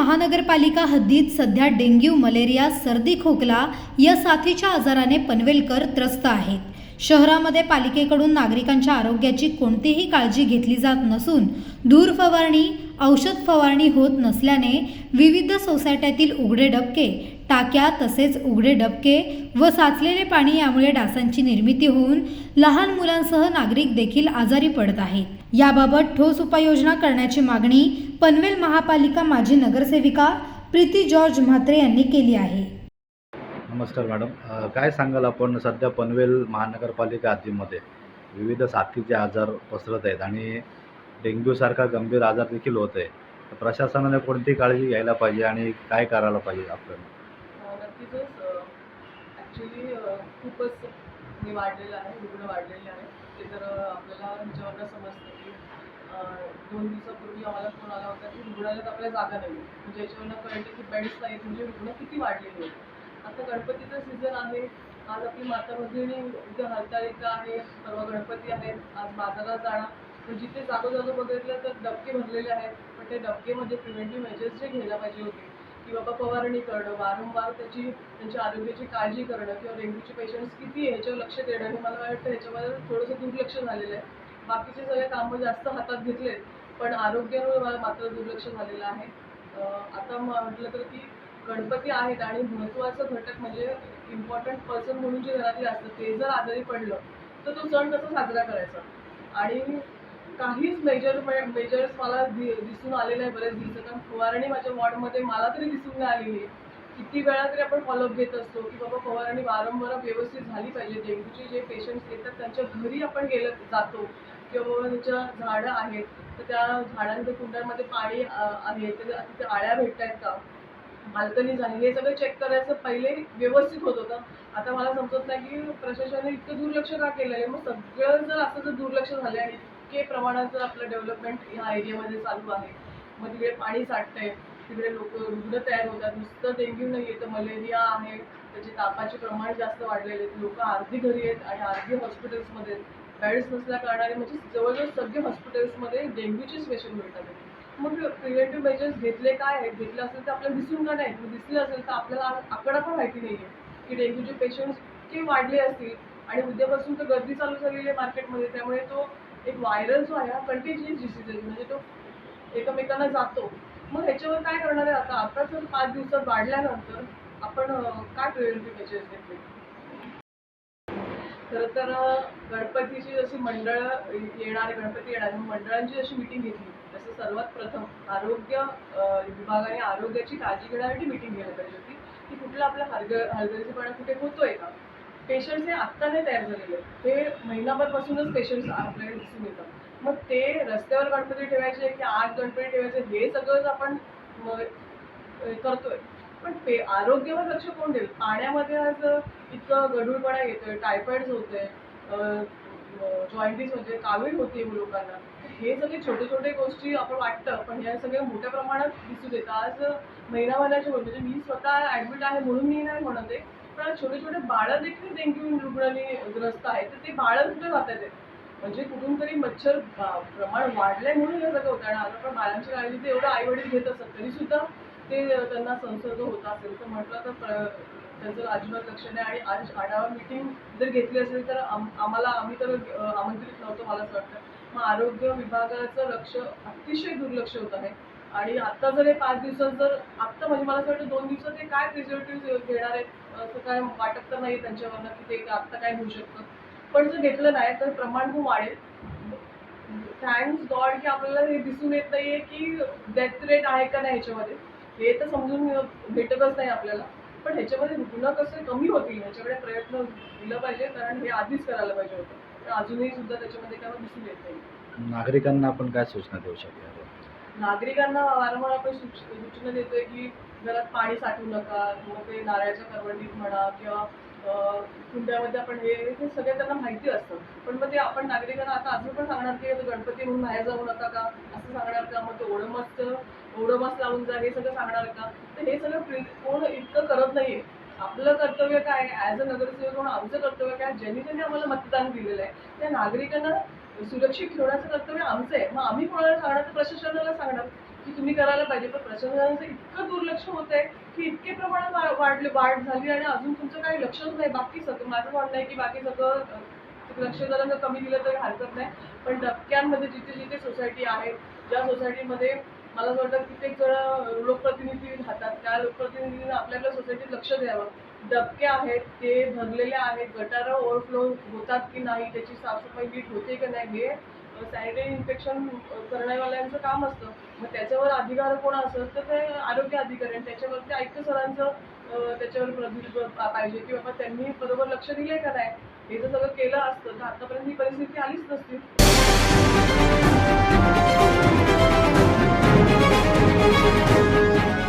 महानगरपालिका हद्दीत सध्या डेंग्यू मलेरिया सर्दी खोकला या साथीच्या आजाराने पनवेलकर त्रस्त आहेत. शहरामध्ये पालिकेकडून नागरिकांच्या आरोग्याची कोणतीही काळजी घेतली जात नसून धूर फवारणी औषध फवारणी होत नसल्याने विविध सोसायट्यातील उघडे डबके टाक्या तसेच उघडे डबके व साचलेले पाणी यामुळे डासांची निर्मिती होऊन लहान मुलांसह नागरिक देखील आजारी पडत आहेत. याबाबत ठोस उपाययोजना करण्याची मागणी पनवेल महापालिका माजी नगरसेविका प्रीती जॉर्ज म्हात्रे यांनी केली आहे. नमस्कार मॅडम. काय सांगाल आपण सध्या पनवेल महानगरपालिका हद्दीमध्ये विविध साथीचे आजार पसरत आहेत आणि डेंग्यूसारखा गंभीर आजार देखील होत आहे. तर प्रशासनाने कोणती काळजी घ्यायला पाहिजे आणि काय करायला पाहिजे आपल्याला? नक्कीच ॲक्च्युली खूपच हे वाढलेलं आहे रुग्ण वाढलेले आहे ते तर आपल्याला ह्याच्यावरनं समजतं की दोन दिवसापूर्वी आम्हाला फोन आला होता की रुग्णालयात आपल्याला जागा नाही. म्हणजे याच्यावरनं कळतं की बेड्स नाही म्हणजे रुग्ण किती वाढलेले आहेत. आता गणपतीचा सीझन आहे. आज आपली माता भगिनी उद्या हरतालिका आहे. परवा गणपती आहेत. आज बाजारात जाणार. तर जिथे जागोजागो बघितलं तर डबके भरलेले आहेत. पण ते डबकेमध्ये प्रिव्हेंटिव्ह मेजर्स जे घ्यायला पाहिजे होते. की बाबा फवारणी करणं वारंवार त्याची त्यांच्या आरोग्याची काळजी करणं किंवा डेंग्यूचे पेशंट्स किती आहे ह्याच्यावर लक्ष देणं हे मला वाटतं. ह्याच्यामध्ये थोडंसं दुर्लक्ष झालेलं आहे. बाकीचे सगळे कामं जास्त हातात घेतलेत पण आरोग्यावर मला मात्र दुर्लक्ष झालेलं आहे. आता म्हटलं तर की गणपती आहेत आणि महत्त्वाचं घटक म्हणजे इम्पॉर्टंट पर्सन म्हणून जे घरातले असतात ते जर आजारी पडलं तर तो सण कसा साजरा करायचा? आणि काहीच मेजर मेजर्स मला दिसून आलेलं आहे बरेच दिवस कारण फवारणी माझ्या वॉर्डमध्ये मला तरी दिसून नाही आलेली आहे. किती वेळा तरी आपण फॉलोअप घेत असतो की बाबा फवारणी वारंवार व्यवस्थित झाली पाहिजे डेंग्यूचे जे पेशंट्स येतात त्यांच्या घरी आपण गेलं जातो. किंवा झाडं आहेत तर त्या झाडांच्या कुंड्यांमध्ये पाणी आहे. तर तिथे आळ्या भेटत आहेत का बाल्कनी झाली. हे सगळं चेक करायचं पहिले व्यवस्थित होत होतं. आता मला समजत नाही की प्रशासनाने इतकं दुर्लक्ष का केलं आहे? मग सगळं जर असं जर दुर्लक्ष झालं आणि इतके प्रमाणात जर आपलं डेव्हलपमेंट ह्या एरियामध्ये चालू आहे मग तिकडे पाणी साठतंय तिकडे लोक रुग्ण तयार होतात. नुसतं डेंग्यू नाही आहे तर मलेरिया आहे. त्याचे तापाचे प्रमाण जास्त वाढलेले आहेत. लोक अर्धी घरी आहेत आणि अर्धी हॉस्पिटल्समध्ये बेड्स नसल्या कारणाने म्हणजे जवळजवळ सगळे हॉस्पिटल्समध्ये डेंग्यूचेच पेशंट मिळतात. मग प्रिव्हेंटिव्ह मेजर्स घेतले काय आहेत? घेतले असेल तर आपल्याला दिसून का नाही? दिसले असेल तर आपल्याला आकडा पण माहिती नाही आहे की डेंग्यूचे पेशंट्स इतके वाढले असतील. आणि उद्यापासून तर गर्दी चालू झालेली आहे मार्केटमध्ये त्यामुळे तो एक व्हायरल जो आहे हा कंटिन्युअस डिसीज आहे. म्हणजे तो एकमेकांना जातो. मग ह्याच्यावर काय करणार आहे आता? आता जर पाच दिवसात वाढल्यानंतर आपण काय प्रिव्हेंटिव्ह मेजर्स घेतले? खरं तर गणपतीची जशी मंडळ येणार गणपती येणार मंडळांची जशी मिटिंग घेतली तसं सर्वात प्रथम आरोग्य विभागाने आरोग्याची काळजी घेण्यासाठी मिटिंग घ्यायला पाहिजे होती. की कुठला आपला हलग हलगर्जीपणा कुठे होतोय का? पेशंट्स हे आत्ता नाही तयार झालेले. आहेत. ते महिनाभरपासूनच पेशंट्स आपल्याला दिसून येतात. मग ते रस्त्यावर गणपती ठेवायचे की आत गणपती ठेवायचे हे सगळंच आपण करतोय. पण पे आरोग्यावर लक्ष कोण देईल? पाण्यामध्ये आज इतकं गढूळपणा येतोय टायफॉइड होते जॉईंटीस होते कावीळ होते लोकांना. हे सगळे छोटे छोटे गोष्टी आपण वाटतं पण ह्या सगळ्या मोठ्या प्रमाणात दिसून येतं आज महिना महिन्याचे म्हणजे मी स्वतः ॲडमिट आहे म्हणून मी नाही म्हणत आहे पण आज छोटे छोटे बाळं देखील डेंग्यू रुग्णाने ग्रस्त आहेत तर ते बाळं कुठे जात आहेत म्हणजे कुठून तरी मच्छर प्रमाण वाढलंय म्हणून हे सगळं होतं आणि आता पण बाळांची काळजी ते एवढं आई वडील घेत असतात तरी सुद्धा ते त्यांना संसर्ग होत असेल तर म्हटलं तर त्यांचं अजिबात लक्ष नाही आणि आज आढावा मिटिंग जर घेतली असेल तर आम- आम्हाला आम्ही तर आमंत्रित नव्हतो मला असं वाटतं. मग आरोग्य विभागाचं लक्ष अतिशय दुर्लक्ष होत आहे. आणि आता जर हे पाच दिवसात जर आत्ता म्हणजे मला असं वाटतं दोन दिवसात ते काय प्रिझर्वेटिव्ह घेणार आहेत असं काय वाटत तर नाही त्यांच्यावरनं की ते आत्ता काय होऊ शकतं. पण जर घेतलं नाही तर प्रमाण खूप वाढेल. थँक्स गॉड की आपल्याला हे दिसून येत नाहीये की डेथ रेट आहे का नाही ह्याच्यामध्ये हे तर समजून भेटतच नाही आपल्याला. पण ह्याच्यामध्ये रुग्ण कसे कमी होतील ह्याच्याकडे प्रयत्न दिलं पाहिजे कारण हे आधीच करायला पाहिजे होतं. पण अजूनही सुद्धा त्याच्यामध्ये काय दिसून येत नाही. नागरिकांना आपण काय सूचना देऊ शकतो? नागरिकांना वारंवार आपण सूच सूचना देतोय की घरात पाणी साठवू नका मग ते नारळाच्या करवंडीत म्हणा किंवा कुंड्यामध्ये आपण हे हे सगळं त्यांना माहिती असतं. पण मग ते आपण नागरिकांना आता अजून पण सांगणार की गणपती म्हणून बाहेर जाऊ नका का? असं सांगणार का? मग ते ओढमस्त ओडमस लावून जा हे सगळं सांगणार का? तर हे सगळं प्रि- कोण इतकं करत नाहीये. आपलं कर्तव्य काय? ॲज अ नगरसेवक म्हणून आमचं कर्तव्य काय? ज्यांनी त्यांनी आम्हाला मतदान दिलेलं आहे त्या नागरिकांना सुरक्षित ठेवण्याचं कर्तव्य आमचं आहे. मग आम्ही कोणाला सांगणार? तर प्रशासनाला सांगणार की तुम्ही करायला पाहिजे. पण प्रशासनाचं इतकं दुर्लक्ष होत आहे की इतके प्रमाणात वाढले वाढ झाली आणि अजून तुमचं काही लक्षच नाही बाकी सगळं. माझं म्हणणं आहे की बाकी सगळं लक्ष जरा जर कमी दिलं तर हरकत नाही. पण डबक्यांमध्ये जिथे जिथे सोसायटी आहे ज्या सोसायटीमध्ये मला असं वाटतं कित्येक जण लोकप्रतिनिधी राहतात. त्या लोकप्रतिनिधींनी आपल्याकडे सोसायटीत लक्ष द्यावं. डबके आहेत ते भरलेले आहेत. गटारं ओव्हरफ्लो होतात की नाही त्याची साफसफाई नीट होते की नाही हे सॅनिटरी इन्फेक्शन करण्यावाल्यांचं काम असतं. मग त्याच्यावर अधिकार कोण असत तर ते आरोग्य अधिकारी. आणि त्याच्यावरती आयुक्त सरांचं त्याच्यावर प्रतिनिधित्व पाहिजे की बाबा त्यांनी बरोबर लक्ष दिले का नाही हे जर सगळं केलं असतं तर आतापर्यंत ही परिस्थिती आलीच नसती.